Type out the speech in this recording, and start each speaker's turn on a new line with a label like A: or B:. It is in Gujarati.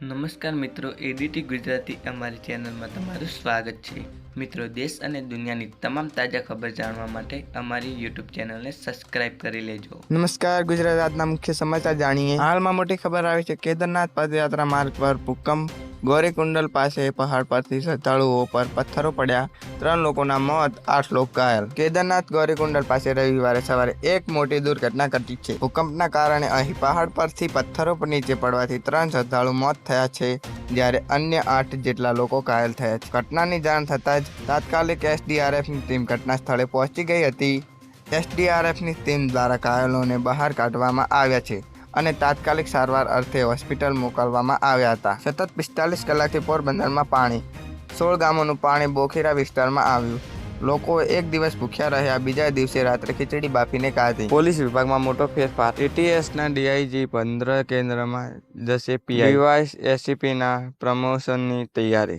A: નમસ્કાર મિત્રો એડીટી ગુજરાતી અમારી ચેનલમાં તમારું સ્વાગત છે. મિત્રો દેશ અને દુનિયાની તમામ તાજા ખબર જાણવા માટે અમારી યુટ્યુબ ચેનલને સબસ્ક્રાઇબ કરી લેજો.
B: નમસ્કાર ગુજરાત આજના મુખ્ય સમાચાર જાણીએ. હાલમાં મોટી ખબર આવી છે કેદારનાથ પદયાત્રા માર્ગ પર ભૂકંપ ગોરીકુંડલ પાસે પહાડ પરથી શ્રદ્ધાળુઓ પર પથ્થરો પડ્યા. ત્રણ લોકોના મોત, આઠ લોકો ઘાયલ. કેદારનાથ ગોરીકુંડલ પાસે રવિવારે સવારે એક મોટી દુર્ઘટના ઘટી છે. ભૂકંપના કારણે અહીં પહાડ પરથી પથ્થરો પર નીચે પડવાથી ત્રણ શ્રદ્ધાળુ મોત થયા છે, જ્યારે અન્ય આઠ જેટલા લોકો ઘાયલ થયા છે. ઘટનાની જાણ થતાં જ તાત્કાલિક એસડીઆરએફની ટીમ ઘટના સ્થળે પહોંચી ગઈ હતી. એસડીઆરએફની ટીમ દ્વારા ઘાયલોને બહાર કાઢવામાં આવ્યા છે. અને તાત્કાલિક સારવાર અર્થે હોસ્પિટલ મોકલવામાં આવ્યા હતા. સતત પિસ્તાલીસ કલાકથી પોરબંદરમાં પાણી. સોળ ગામોનું પાણી બોખીરા વિસ્તારમાં આવ્યું. લોકો એક દિવસ ભૂખ્યા રહ્યા બીજા દિવસે રાત્રે ખીચડી બાફીને ખાધી. પોલીસ વિભાગમાં મોટો ફેરફાર. એટીએસના ડીઆઈજી પંદર કેન્દ્રમાં જશે પીઆઈ એસીપીના પ્રમોશનની તૈયારી.